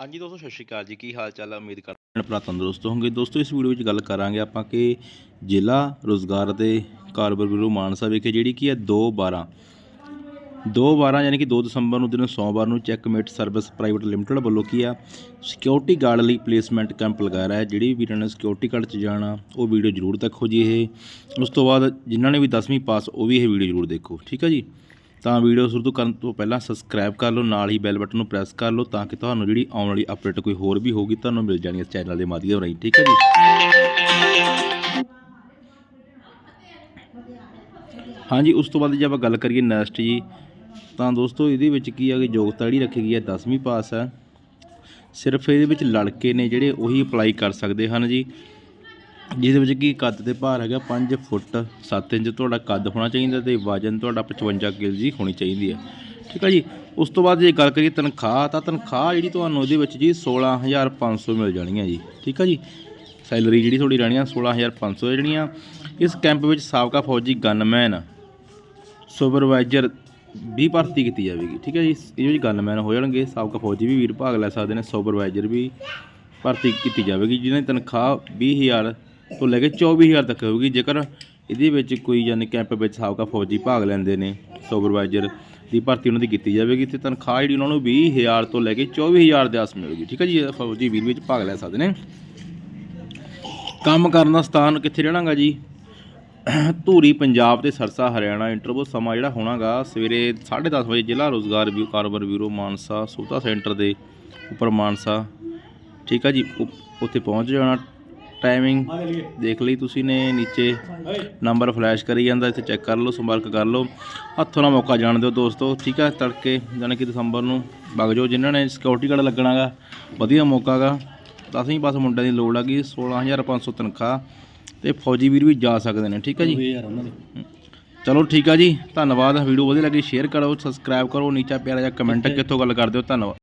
ਹਾਂਜੀ ਦੋਸਤੋ, ਸਤਿ ਸ਼੍ਰੀ ਅਕਾਲ ਜੀ। ਕੀ ਹਾਲ ਚਾਲ ਹੈ ਉਮੀਦ ਕਰਦੇ ਕਰਦਾ ਭਰਾ ਤੰਦਰੁਸਤ ਹੋਵੋਗੇ। ਦੋਸਤੋ, ਇਸ ਵੀਡੀਓ ਵਿੱਚ ਗੱਲ ਕਰਾਂਗੇ ਆਪਾਂ ਕਿ ਜ਼ਿਲ੍ਹਾ ਰੋਜ਼ਗਾਰ ਅਤੇ ਕਾਰੋਬਾਰ ਬਿਊਰੋ ਮਾਨਸਾ ਵਿਖੇ ਜਿਹੜੀ ਕੀ ਹੈ 2 12 2 12 ਯਾਨੀ ਕਿ 2 ਦਸੰਬਰ ਨੂੰ ਦਿਨ ਸੋਮਵਾਰ ਨੂੰ ਚੈੱਕਮੇਟ ਸਰਵਿਸ ਪ੍ਰਾਈਵੇਟ ਲਿਮਟਿਡ ਵੱਲੋਂ ਕੀ ਆ, ਸਿਕਿਉਰਿਟੀ ਗਾਰਡ ਲਈ ਪਲੇਸਮੈਂਟ ਕੈਂਪ ਲਗਾਇਆ ਰਿਹਾ ਹੈ। ਜਿਹੜੀ ਵੀ ਵੀਰਾਂ ਨੇ ਸਿਕਿਉਰਿਟੀ ਗਾਰਡ 'ਚ ਜਾਣਾ, ਉਹ ਵੀਡੀਓ ਜ਼ਰੂਰ ਦੇਖੋ ਜੀ ਇਹ। ਉਸ ਤੋਂ ਬਾਅਦ ਜਿਨ੍ਹਾਂ ਨੇ ਵੀ 10ਵੀਂ ਪਾਸ, ਉਹ ਵੀ ਇਹ ਵੀਡੀਓ ਜ਼ਰੂਰ ਦੇਖੋ। ਠੀਕ ਹੈ ਜੀ? ਤਾਂ ਵੀਡੀਓ ਸ਼ੁਰੂ ਤੋਂ ਕਰਨ ਤੋਂ ਪਹਿਲਾਂ ਸਬਸਕ੍ਰਾਈਬ ਕਰ ਲਓ, ਨਾਲ ਹੀ ਬੈਲ ਬਟਨ ਨੂੰ ਪ੍ਰੈਸ ਕਰ ਲਓ ਤਾਂ ਕਿ ਤੁਹਾਨੂੰ ਜਿਹੜੀ ਆਉਣ ਵਾਲੀ ਅਪਡੇਟ ਕੋਈ ਹੋਰ ਵੀ ਹੋਗੀ ਤੁਹਾਨੂੰ ਮਿਲ ਜਾਣੀ ਇਸ ਚੈਨਲ ਦੇ ਮਾਧਿਅਮ ਰਾਹੀਂ, ਠੀਕ ਹੈ ਜੀ? ਹਾਂਜੀ, ਉਸ ਤੋਂ ਬਾਅਦ ਜੇ ਆਪਾਂ ਗੱਲ ਕਰੀਏ ਨੈਕਸਟ ਜੀ, ਤਾਂ ਦੋਸਤੋ ਇਹਦੇ ਵਿੱਚ ਕੀ ਆ ਕਿ ਯੋਗਤਾ ਜਿਹੜੀ ਰੱਖੀ ਗਈ ਹੈ 10ਵੀਂ ਪਾਸ ਹੈ। ਸਿਰਫ ਇਹਦੇ ਵਿੱਚ ਲੜਕੇ ਨੇ ਜਿਹੜੇ ਉਹੀ ਅਪਲਾਈ ਕਰ ਸਕਦੇ ਹਨ ਜੀ। ਜਿਹਦੇ ਵਿੱਚ ਕੀ ਕੱਦ ਤੇ ਭਾਰ ਹੈਗਾ? 5 ਫੁੱਟ 7 ਇੰਚ। ਤੁਹਾਡਾ ਕੱਦ ਹੋਣਾ ਚਾਹੀਦਾ ਤੇ ਵਜ਼ਨ ਤੁਹਾਡਾ 55 ਕਿਲੋ ਦੀ ਹੋਣੀ ਚਾਹੀਦੀ ਹੈ। ਠੀਕ ਹੈ ਜੀ? ਉਸ ਤੋਂ ਬਾਅਦ ਜੇ ਗੱਲ ਕਰੀਏ ਤਨਖਾਹ, ਤਾਂ ਤਨਖਾਹ ਜਿਹੜੀ ਤੁਹਾਨੂੰ ਇਹਦੇ ਵਿੱਚ ਜੀ 16500 ਮਿਲ ਜਾਣੀ ਹੈ ਜੀ। ਠੀਕ ਹੈ ਜੀ? ਸੈਲਰੀ ਜਿਹੜੀ ਤੁਹਾਡੀ ਰਹਿਣੀ ਆ 16500 ਜਿਹੜੀਆਂ। ਇਸ ਕੈਂਪ ਵਿੱਚ ਸਾਬਕਾ ਫੌਜੀ ਗਨਮੈਨ, ਸੁਪਰਵਾਈਜ਼ਰ ਵੀ ਭਰਤੀ ਕੀਤੀ ਜਾਵੇਗੀ। ਠੀਕ ਹੈ ਜੀ? ਇਹ ਜਿਹੜੀ ਗਨਮੈਨ ਹੋ ਜਾਣਗੇ। ਸਾਬਕਾ ਫੌਜੀ ਵੀ ਵੀਰ ਭਾਗ ਲੈ ਸਕਦੇ ਨੇ, ਸੁਪਰਵਾਈਜ਼ਰ ਵੀ ਭਰਤੀ ਕੀਤੀ ਜਾਵੇਗੀ, ਜਿਹਨਾਂ ਦੀ ਤਨਖਾਹ 20000 ਤੋਂ ਲੈ ਕੇ 24000 ਤੱਕ ਹੋਵੇਗੀ ਜੇਕਰ ਇਹਦੇ ਵਿੱਚ ਕੋਈ ਯਾਨੀ ਕੈਂਪ ਵਿੱਚ ਸਾਬਕਾ ਫੌਜੀ ਭਾਗ ਲੈਂਦੇ ਨੇ ਸੁਪਰਵਾਈਜ਼ਰ ਦੀ ਭਰਤੀ ਉਹਨਾਂ ਦੀ ਕੀਤੀ ਜਾਵੇਗੀ ਤੇ ਤਨਖਾਹ ਜਿਹੜੀ ਉਹਨਾਂ ਨੂੰ 20000 ਤੋਂ ਲੈ ਕੇ 24000 ਦੇ ਆਸ ਮਿਲੇਗੀ। ਠੀਕ ਹੈ ਜੀ ਫੌਜੀ ਵੀਰ ਵਿੱਚ ਭਾਗ ਲੈ ਸਕਦੇ ਨੇ। ਕੰਮ ਕਰਨ ਦਾ ਸਥਾਨ ਕਿੱਥੇ ਰਹਿਣਾਗਾ ਜੀ? ਧੂਰੀ, ਪੰਜਾਬ ਤੇ ਸਰਸਾ, ਹਰਿਆਣਾ ਇੰਟਰਵਿਊ ਸਮਾਂ ਜਿਹੜਾ ਹੋਣਾਗਾ, ਸਵੇਰੇ 10:30 ਵਜੇ ਜ਼ਿਲ੍ਹਾ ਰੋਜ਼ਗਾਰ ਬਿਊ, ਕਾਰੋਬਾਰ ਬਿਊਰੋ ਮਾਨਸਾ, ਸੋਤਾ ਸੈਂਟਰ ਦੇ ਉੱਪਰ ਮਾਨਸਾ। ਠੀਕ ਆ ਜੀ ਉੱਥੇ ਪਹੁੰਚ ਜਾਣਾ। ਟਾਈਮਿੰਗ ਦੇਖ ਲਈ ਤੁਸੀਂ ਨੇ ਨੀਚੇ ਨੰਬਰ ਫਲੈਸ਼ ਕਰੀ ਜਾਂਦਾ ਇੱਥੇ ਚੈੱਕ ਕਰ ਲਓ ਸੰਪਰਕ ਕਰ ਲਓ। ਹੱਥੋਂ ਨਾਲ ਮੌਕਾ ਜਾਣ ਦਿਓ ਦੋਸਤੋ ਠੀਕ ਆ? ਤੜਕੇ ਜਾਣੀ ਕਿ ਦਸੰਬਰ ਨੂੰ ਵਗ ਜਾਓ। ਜਿਨ੍ਹਾਂ ਨੇ ਸਿਕਿਉਰਿਟੀ ਗਾਰਡ ਲੱਗਣਾਗਾ ਵਧੀਆ ਮੌਕਾਗਾ। ਦਸਵੀਂ ਪਾਸ ਮੁੰਡਿਆਂ ਦੀ ਲੋੜ ਹੈਗੀ 16500 ਤਨਖਾਹ ਤੇ ਫੌਜੀ ਵੀਰ ਵੀ ਜਾ ਸਕਦੇ ਨੇ ਠੀਕ ਹੈ ਜੀ? ਚਲੋ ਠੀਕ ਆ ਜੀ ਧੰਨਵਾਦ। ਵੀਡੀਓ ਵਧੀਆ ਲੱਗੀ ਸ਼ੇਅਰ ਕਰੋ ਸਬਸਕ੍ਰਾਈਬ ਕਰੋ ਨੀਚਾ ਪਿਆਰਾ ਜਿਹਾ ਕਮੈਂਟ ਕਿੱਥੋਂ ਗੱਲ ਕਰਦੇ ਹੋ? ਧੰਨਵਾਦ।